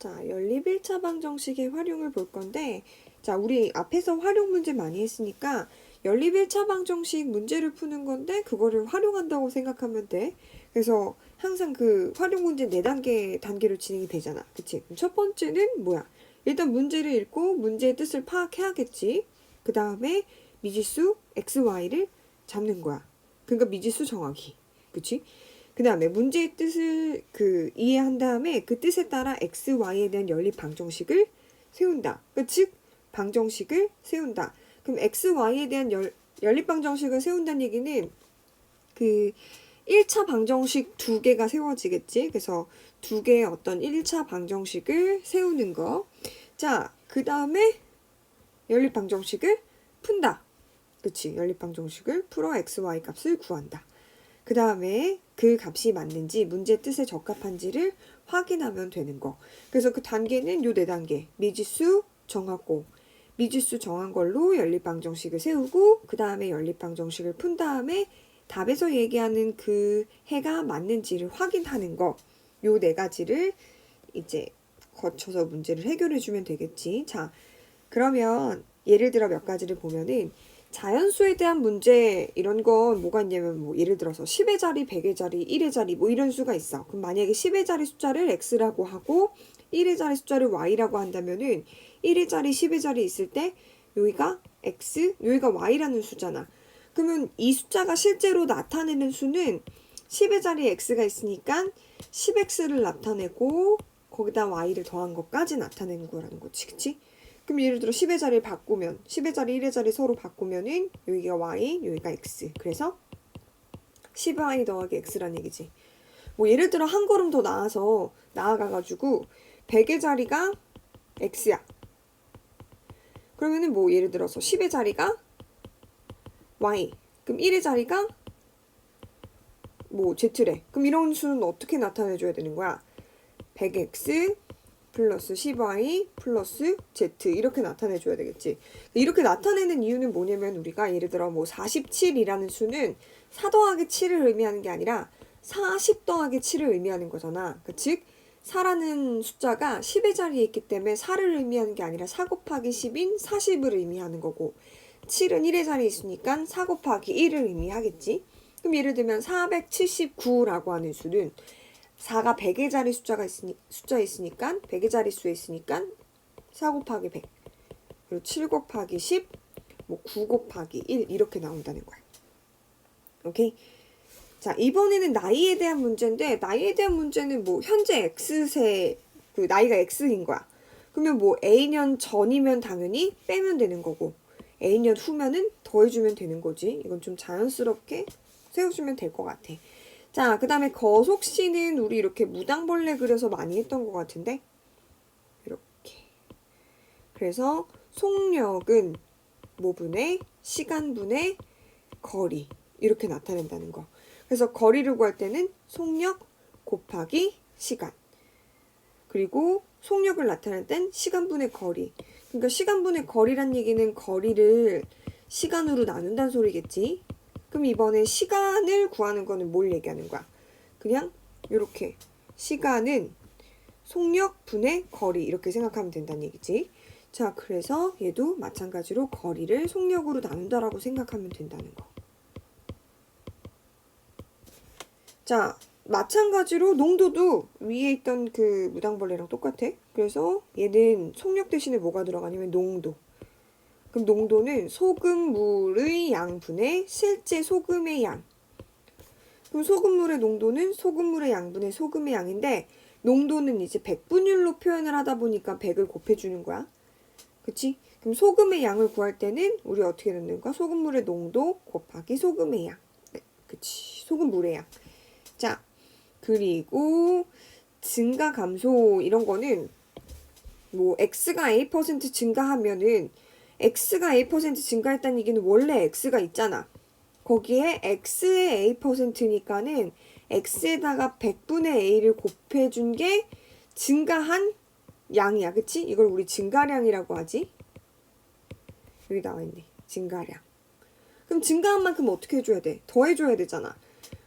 자, 연립 1차 방정식의 활용을 볼 건데, 자, 우리 앞에서 활용 문제 많이 했으니까, 연립 1차 방정식 문제를 푸는 건데, 그거를 활용한다고 생각하면 돼. 그래서 항상 그 활용 문제 4단계, 단계로 진행이 되잖아. 그치? 첫 번째는 뭐야? 일단 문제를 읽고 문제의 뜻을 파악해야겠지. 그 다음에 미지수 XY를 잡는 거야. 그러니까 미지수 정하기. 그치? 그 다음에 문제의 뜻을 그 이해한 다음에 그 뜻에 따라 x, y에 대한 연립 방정식을 세운다. 그즉 방정식을 세운다. 그럼 x, y에 대한 열, 연립 방정식을 세운다는 얘기는 그 1차 방정식 두 개가 세워지겠지. 그래서 두 개의 어떤 1차 방정식을 세우는 거. 자, 그 다음에 연립 방정식을 푼다. 그치? 연립 방정식을 풀어 x, y 값을 구한다. 그 다음에 그 값이 맞는지 문제 뜻에 적합한지를 확인하면 되는 거. 그래서 그 단계는 요 네 단계. 미지수 정하고 미지수 정한 걸로 연립 방정식을 세우고 그 다음에 연립 방정식을 푼 다음에 답에서 얘기하는 그 해가 맞는지를 확인하는 거. 요 네 가지를 이제 거쳐서 문제를 해결해 주면 되겠지. 자, 그러면 예를 들어 몇 가지를 보면은 자연수에 대한 문제 이런 건 뭐가 있냐면 뭐 예를 들어서 10의 자리, 100의 자리, 1의 자리 뭐 이런 수가 있어. 그럼 만약에 10의 자리 숫자를 x라고 하고 1의 자리 숫자를 y라고 한다면은 1의 자리, 10의 자리 있을 때 여기가 x, 여기가 y라는 수잖아. 그러면 이 숫자가 실제로 나타내는 수는 10의 자리에 x가 있으니까 10x를 나타내고 거기다 y를 더한 것까지 나타내는 거라는 거지. 그치? 그럼 예를 들어 10의 자리를 바꾸면 10의 자리, 1의 자리 서로 바꾸면은 여기가 y, 여기가 x. 그래서 10y 더하기 x란 얘기지. 뭐 예를 들어 한 걸음 더 나아서 나아가가지고 100의 자리가 x야. 그러면은 뭐 예를 들어서 10의 자리가 y. 그럼 1의 자리가 뭐 z래. 그럼 이런 수는 어떻게 나타내줘야 되는 거야? 100x 플러스 10y 플러스 z 이렇게 나타내 줘야 되겠지. 이렇게 나타내는 이유는 뭐냐면 우리가 예를 들어 뭐 47이라는 수는 4 더하기 7을 의미하는 게 아니라 40 더하기 7을 의미하는 거잖아. 그 즉, 4라는 숫자가 10의 자리에 있기 때문에 4를 의미하는 게 아니라 4 곱하기 10인 40을 의미하는 거고 7은 1의 자리에 있으니까 4 곱하기 1을 의미하겠지. 그럼 예를 들면 479라고 하는 수는 4가 100의 자리 숫자가 있으니, 숫자에 있으니까 100의 자리 수에 있으니까 4 곱하기 100 그리고 7 곱하기 10, 뭐9 곱하기 1 이렇게 나온다는 거야. 오케이? 자 이번에는 나이에 대한 문제인데 나이에 대한 문제는 뭐 현재 X세 그 나이가 X인 거야. 그러면 뭐 A년 전이면 당연히 빼면 되는 거고 A년 후면은 더해주면 되는 거지. 이건 좀 자연스럽게 세워주면 될 것 같아. 자, 그 다음에 거속시는 우리 이렇게 무당벌레 그려서 많이 했던 것 같은데? 이렇게. 그래서 속력은 뭐분의 시간분의 거리. 이렇게 나타낸다는 거. 그래서 거리를 구할 때는 속력 곱하기 시간. 그리고 속력을 나타낼 땐 시간분의 거리. 그러니까 시간분의 거리란 얘기는 거리를 시간으로 나눈다는 소리겠지. 그럼 이번에 시간을 구하는 거는 뭘 얘기하는 거야? 그냥 이렇게 시간은 속력 분의 거리 이렇게 생각하면 된다는 얘기지. 자, 그래서 얘도 마찬가지로 거리를 속력으로 나눈다라고 생각하면 된다는 거. 자, 마찬가지로 농도도 위에 있던 그 무당벌레랑 똑같아. 그래서 얘는 속력 대신에 뭐가 들어가냐면 농도. 그럼 농도는 소금물의 양분의 실제 소금의 양. 그럼 소금물의 농도는 소금물의 양분의 소금의 양인데 농도는 이제 백분율로 표현을 하다 보니까 100을 곱해주는 거야. 그치? 그럼 소금의 양을 구할 때는 우리 어떻게 넣는 거야? 소금물의 농도 곱하기 소금의 양. 네, 그치? 소금물의 양. 자, 그리고 증가 감소 이런 거는 뭐 x가 a% 증가하면은 x가 a% 증가했다는 얘기는 원래 x가 있잖아. 거기에 x의 a%니까는 x에다가 100분의 a를 곱해준 게 증가한 양이야. 그치? 이걸 우리 증가량이라고 하지? 여기 나와 있네. 증가량. 그럼 증가한 만큼 어떻게 해줘야 돼? 더해줘야 되잖아.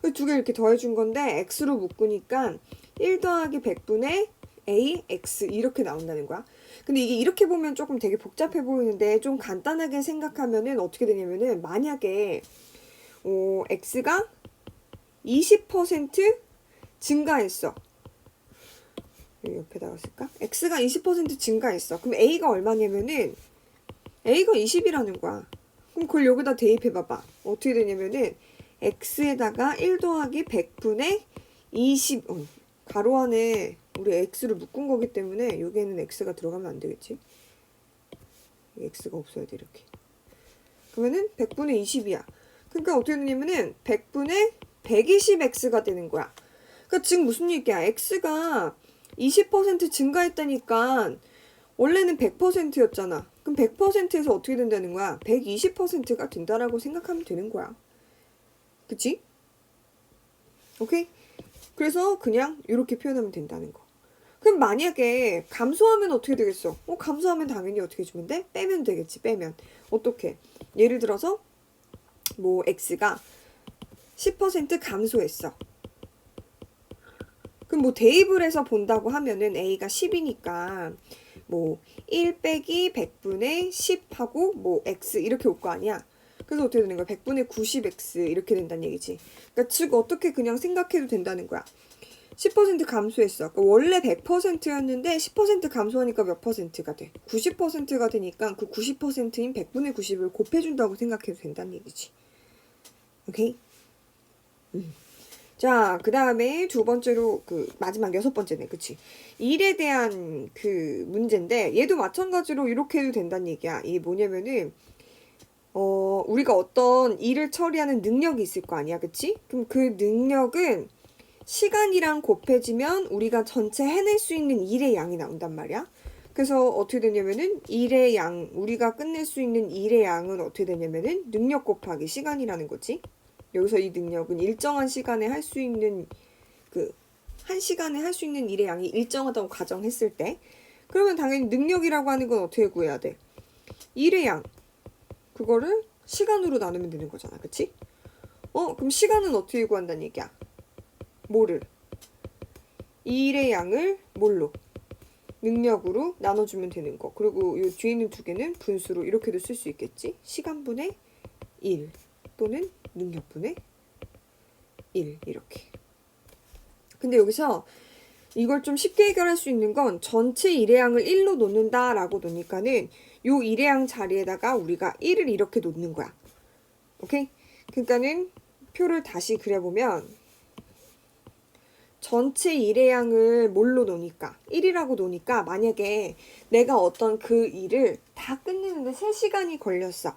그두개 이렇게 더해준 건데 x로 묶으니까 1 더하기 100분의 A, X 이렇게 나온다는 거야. 근데 이게 이렇게 보면 조금 되게 복잡해 보이는데 좀 간단하게 생각하면은 어떻게 되냐면은 만약에 어, X가 20% 증가했어. 옆에다가 쓸까? X가 20% 증가했어. 그럼 A가 얼마냐면은 A가 20이라는 거야. 그럼 그걸 여기다 대입해 봐봐. 어떻게 되냐면은 X에다가 1 더하기 100분의 20 어, 가로 안에 우리 X를 묶은 거기 때문에 여기에는 X가 들어가면 안 되겠지? X가 없어야 돼 이렇게. 그러면은 100분의 20이야. 그러니까 어떻게 되냐면은 100분의 120X가 되는 거야. 그러니까 지금 무슨 얘기야? X가 20% 증가했다니까 원래는 100%였잖아. 그럼 100%에서 어떻게 된다는 거야? 120%가 된다라고 생각하면 되는 거야. 그치? 오케이? 그래서 그냥 이렇게 표현하면 된다는 거. 그럼 만약에 감소하면 어떻게 되겠어? 어, 감소하면 당연히 어떻게 주면 돼? 빼면 되겠지, 빼면. 어떻게? 예를 들어서, 뭐, X가 10% 감소했어. 그럼 뭐 대입을 해서 본다고 하면은 A가 10이니까 뭐 1 빼기 100분의 10하고 뭐 X 이렇게 올 거 아니야. 그래서 어떻게 되는 거야? 100분의 90X 이렇게 된다는 얘기지. 그러니까 즉 어떻게 그냥 생각해도 된다는 거야. 10% 감소했어. 그러니까 원래 100%였는데 10% 감소하니까 몇 퍼센트가 돼? 90%가 되니까 그 90%인 100분의 90을 곱해준다고 생각해도 된다는 얘기지. 오케이? 음. 자, 그 다음에 두 번째로 그 마지막 여섯 번째네, 그치? 일에 대한 그 문제인데 얘도 마찬가지로 이렇게 해도 된다는 얘기야. 이게 뭐냐면은 어 우리가 어떤 일을 처리하는 능력이 있을 거 아니야, 그치? 그럼 그 능력은 시간이랑 곱해지면 우리가 전체 해낼 수 있는 일의 양이 나온단 말이야. 그래서 어떻게 되냐면은 일의 양, 우리가 끝낼 수 있는 일의 양은 어떻게 되냐면은 능력 곱하기 시간이라는 거지. 여기서 이 능력은 일정한 시간에 할 수 있는 그 한 시간에 할 수 있는 일의 양이 일정하다고 가정했을 때 그러면 당연히 능력이라고 하는 건 어떻게 구해야 돼? 일의 양 그거를 시간으로 나누면 되는 거잖아. 그치? 어, 그럼 시간은 어떻게 구한다는 얘기야? 뭐를? 일의 양을 뭘로? 능력으로 나눠주면 되는 거. 그리고 이 뒤에 있는 두 개는 분수로 이렇게도 쓸 수 있겠지? 시간분의 1 또는 능력분의 1 이렇게. 근데 여기서 이걸 좀 쉽게 해결할 수 있는 건 전체 일회양을 1로 놓는다라고 놓으니까는 요 일회양 자리에다가 우리가 1을 이렇게 놓는 거야. 오케이? 그러니까는 표를 다시 그려보면 전체 일회양을 뭘로 놓으니까 1이라고 놓으니까 만약에 내가 어떤 그 일을 다 끝내는데 3시간이 걸렸어.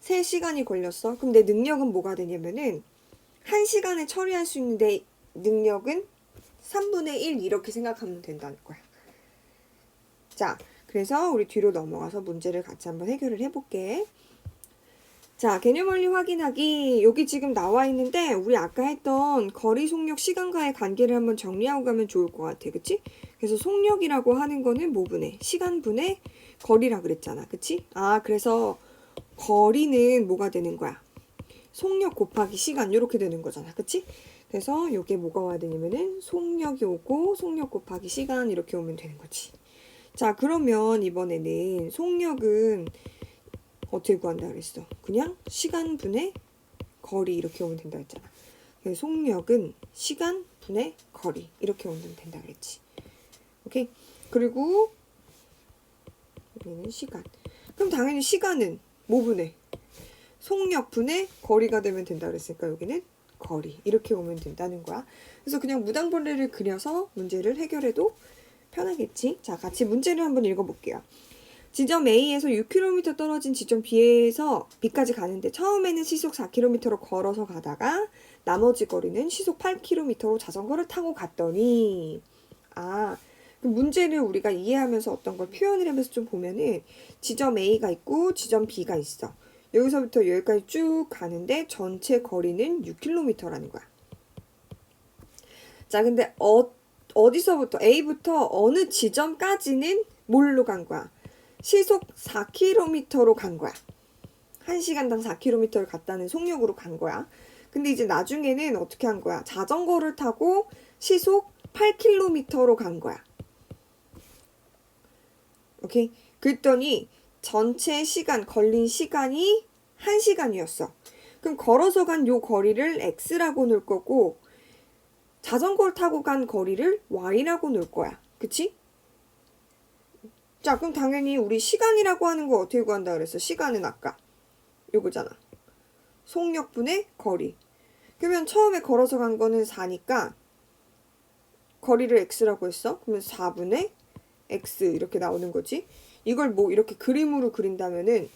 3시간이 걸렸어. 그럼 내 능력은 뭐가 되냐면은 1시간에 처리할 수 있는 내 능력은 3분의 1 이렇게 생각하면 된다는 거야. 자, 그래서 우리 뒤로 넘어가서 문제를 같이 한번 해결을 해볼게. 자, 개념 원리 확인하기. 여기 지금 나와 있는데 우리 아까 했던 거리 속력 시간과의 관계를 한번 정리하고 가면 좋을 것 같아. 그치? 그래서 속력이라고 하는 거는 뭐분의 시간분의 거리라 그랬잖아. 그치? 아, 그래서 거리는 뭐가 되는 거야? 속력 곱하기 시간 이렇게 되는 거잖아. 그치? 그래서 이게 뭐가 와야 되냐면은 속력이 오고 속력 곱하기 시간 이렇게 오면 되는 거지. 자, 그러면 이번에는 속력은 어떻게 구한다 그랬어? 그냥 시간 분의 거리 이렇게 오면 된다 했잖아. 속력은 시간 분의 거리 이렇게 오면 된다 그랬지. 오케이? 그리고 여기는 시간. 그럼 당연히 시간은 뭐 분의 속력 분의 거리가 되면 된다 그랬으니까 여기는 거리 이렇게 오면 된다는 거야. 그래서 그냥 무당벌레를 그려서 문제를 해결해도 편하겠지. 자, 같이 문제를 한번 읽어볼게요. 지점 A에서 6km 떨어진 지점 B에서 B까지 가는데 처음에는 시속 4km로 걸어서 가다가 나머지 거리는 시속 8km로 자전거를 타고 갔더니 아, 그 문제를 우리가 이해하면서 어떤 걸 표현을 하면서 좀 보면은 지점 A가 있고 지점 B가 있어. 여기서부터 여기까지 쭉 가는데 전체 거리는 6km라는 거야. 자, 근데 어, 어디서부터 A부터 어느 지점까지는 뭘로 간 거야? 시속 4km로 간 거야. 1시간당 4km를 갔다는 속력으로 간 거야. 근데 이제 나중에는 어떻게 한 거야? 자전거를 타고 시속 8km로 간 거야. 오케이? 그랬더니 전체 시간, 걸린 시간이 1시간이었어. 그럼 걸어서 간 요 거리를 x라고 놓을 거고 자전거를 타고 간 거리를 y라고 놓을 거야. 그치? 자, 그럼 당연히 우리 시간이라고 하는 거 어떻게 구한다 그랬어? 시간은 아까 요거잖아. 속력분의 거리. 그러면 처음에 걸어서 간 거는 4니까 거리를 x라고 했어. 그러면 4분의 x 이렇게 나오는 거지. 이걸 뭐 이렇게 그림으로 그린다면은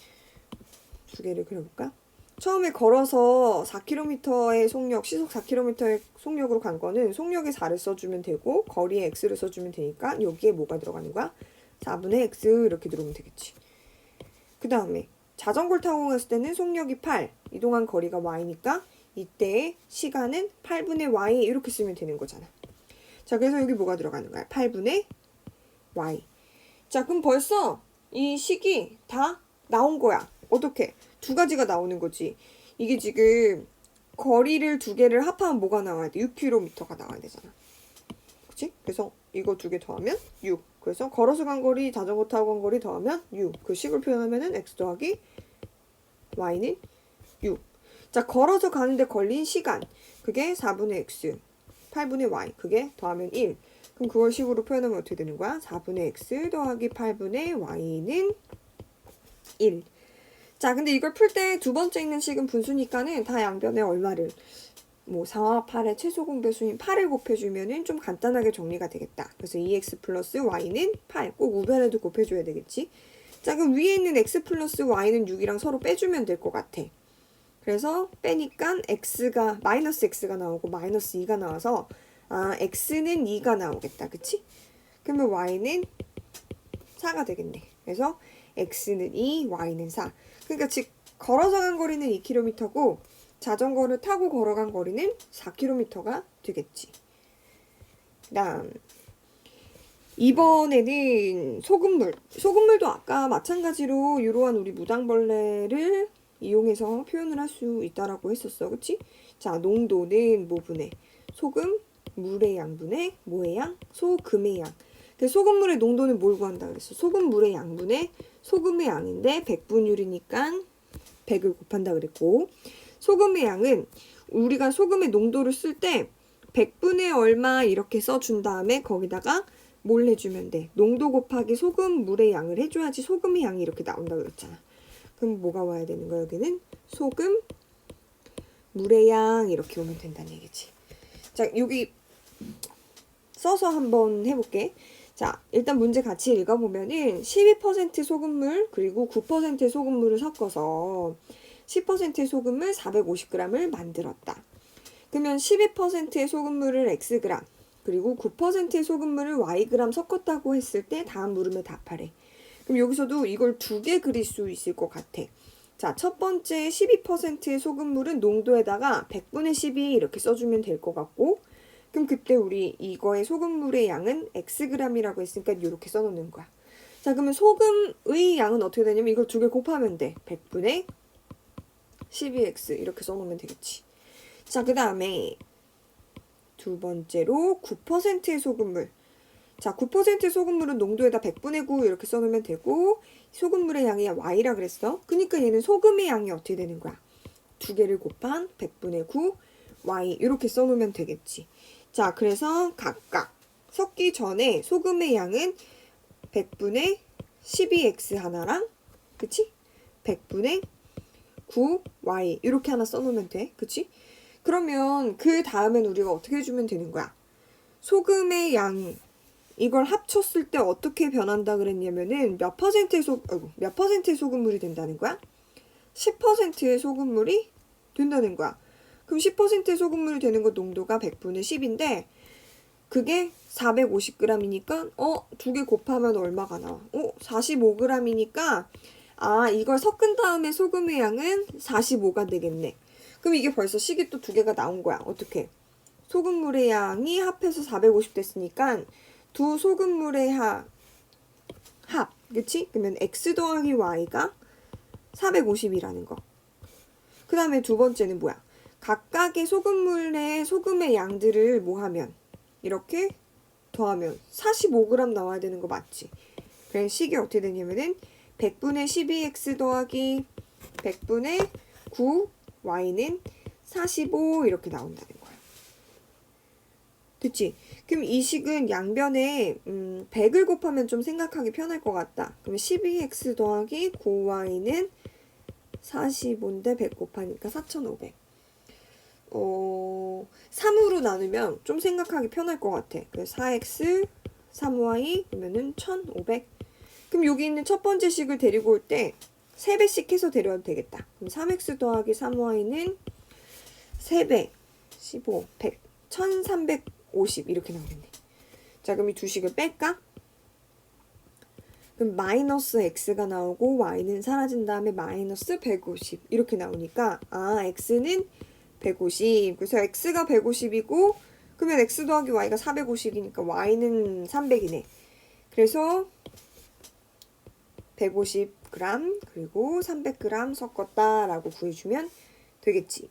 두 개를 그려볼까? 처음에 걸어서 4km의 속력, 시속 4km의 속력으로 간 거는 속력에 4를 써주면 되고 거리에 x를 써주면 되니까 여기에 뭐가 들어가는 거야? 4분의 x 이렇게 들어오면 되겠지. 그 다음에 자전거를 타고 갔을 때는 속력이 8, 이동한 거리가 y니까 이때의 시간은 8분의 y 이렇게 쓰면 되는 거잖아. 자, 그래서 여기 뭐가 들어가는 거야? 8분의 y. 자, 그럼 벌써 이 식이 다 나온 거야. 어떻게? 두 가지가 나오는 거지. 이게 지금 거리를 두 개를 합하면 뭐가 나와야 돼? 6km가 나와야 되잖아. 그치? 그래서 이거 두 개 더하면 6. 그래서 걸어서 간 거리, 자전거 타고 간 거리 더하면 6. 그 식을 표현하면은 x 더하기 y는 6. 자, 걸어서 가는데 걸린 시간. 그게 4분의 x. 8분의 y. 그게 더하면 1. 그럼 그걸 식으로 표현하면 어떻게 되는 거야? 4분의 x 더하기 8분의 y는 1. 자, 근데 이걸 풀 때 두 번째 있는 식은 분수니까는 다 양변에 얼마를 뭐 4와 8의 최소 공배수인 8을 곱해주면은 좀 간단하게 정리가 되겠다. 그래서 2x 플러스 y는 8. 꼭 우변에도 곱해줘야 되겠지. 자, 그럼 위에 있는 x 플러스 y는 6이랑 서로 빼주면 될 것 같아. 그래서 빼니까 x가 마이너스 x가 나오고 마이너스 2가 나와서 아 x는 2가 나오겠다. 그치? 그러면 y는 4가 되겠네. 그래서 x는 2, y는 4. 그러니까 즉 걸어서 간 거리는 2km고 자전거를 타고 걸어간 거리는 4km가 되겠지. 그다음 이번에는 소금물. 소금물도 아까 마찬가지로 이러한 우리 무당벌레를 이용해서 표현을 할 수 있다라고 했었어. 그치? 자, 농도는 뭐분의 소금, 물의 양분의 뭐의 양? 소금의 양. 그 소금물의 농도는 뭘 구한다 그랬어? 소금물의 양분의 소금의 양인데 100분율이니까 100을 곱한다 그랬고 소금의 양은 우리가 소금의 농도를 쓸 때 100분의 얼마 이렇게 써준 다음에 거기다가 뭘 해주면 돼? 농도 곱하기 소금 물의 양을 해줘야지 소금의 양이 이렇게 나온다 그랬잖아. 그럼 뭐가 와야 되는 거야 여기는? 소금 물의 양 이렇게 오면 된다는 얘기지. 자 여기 써서 한번 해볼게. 자, 일단 문제 같이 읽어보면은 12% 소금물 그리고 9%의 소금물을 섞어서 10%의 소금물 450g을 만들었다. 그러면 12%의 소금물을 xg 그리고 9%의 소금물을 yg 섞었다고 했을 때 다음 물음에 답하래. 그럼 여기서도 이걸 두 개 그릴 수 있을 것 같아. 자, 첫 번째 12%의 소금물은 농도에다가 100분의 12 이렇게 써주면 될 것 같고 그럼 그때 우리 이거의 소금물의 양은 xg이라고 했으니까 이렇게 써놓는 거야. 자, 그러면 소금의 양은 어떻게 되냐면 이걸 두 개 곱하면 돼. 100분의 12x 이렇게 써놓으면 되겠지. 자, 그 다음에 두 번째로 9%의 소금물. 자, 9%의 소금물은 농도에다 100분의 9 이렇게 써놓으면 되고 소금물의 양이 y라 그랬어. 그러니까 얘는 소금의 양이 어떻게 되는 거야? 두 개를 곱한 100분의 9 y 이렇게 써놓으면 되겠지. 자, 그래서 각각 섞기 전에 소금의 양은 100분의 12x 하나랑 그치? 100분의 9y 이렇게 하나 써놓으면 돼. 그치? 그러면 그 다음엔 우리가 어떻게 해주면 되는 거야? 소금의 양 이걸 합쳤을 때 어떻게 변한다 그랬냐면은 몇 퍼센트의 소, 아이고, 몇 퍼센트의 소금물이 된다는 거야? 10%의 소금물이 된다는 거야. 그럼 10%의 소금물이 되는 거 농도가 100분의 10인데 그게 450g이니까 어, 두 개 곱하면 얼마가 나와? 어, 45g이니까 아, 이걸 섞은 다음에 소금의 양은 45가 되겠네. 그럼 이게 벌써 식이 또 두 개가 나온 거야. 어떻게? 소금물의 양이 합해서 450 됐으니까 두 소금물의 합, 합, 그치? 그러면 x 더하기 y가 450이라는 거. 그 다음에 두 번째는 뭐야? 각각의 소금물의 소금의 양들을 뭐 하면 이렇게 더하면 45g 나와야 되는 거 맞지? 그래서 식이 어떻게 되냐면은 100분의 12x 더하기 100분의 9 y는 45 이렇게 나온다는 거야. 됐지? 그럼 이 식은 양변에 음, 100을 곱하면 좀 생각하기 편할 것 같다. 그러면 12x 더하기 9y는 45인데 100 곱하니까 4500. 어, 3으로 나누면 좀 생각하기 편할 것 같아. 그래서 4x, 3y 그러면은 1500. 그럼 여기 있는 첫 번째 식을 데리고 올 때 3배씩 해서 데려와도 되겠다. 그럼 3x 더하기 3y는 3배, 15, 100, 1350 이렇게 나오겠네. 자, 그럼 이 두 식을 뺄까? 그럼 마이너스 x가 나오고 y는 사라진 다음에 마이너스 150 이렇게 나오니까 아 x는 150 그래서 x가 150이고 그러면 x 더하기 y가 450이니까 y는 300이네 그래서 150g 그리고 300g 섞었다라고 구해주면 되겠지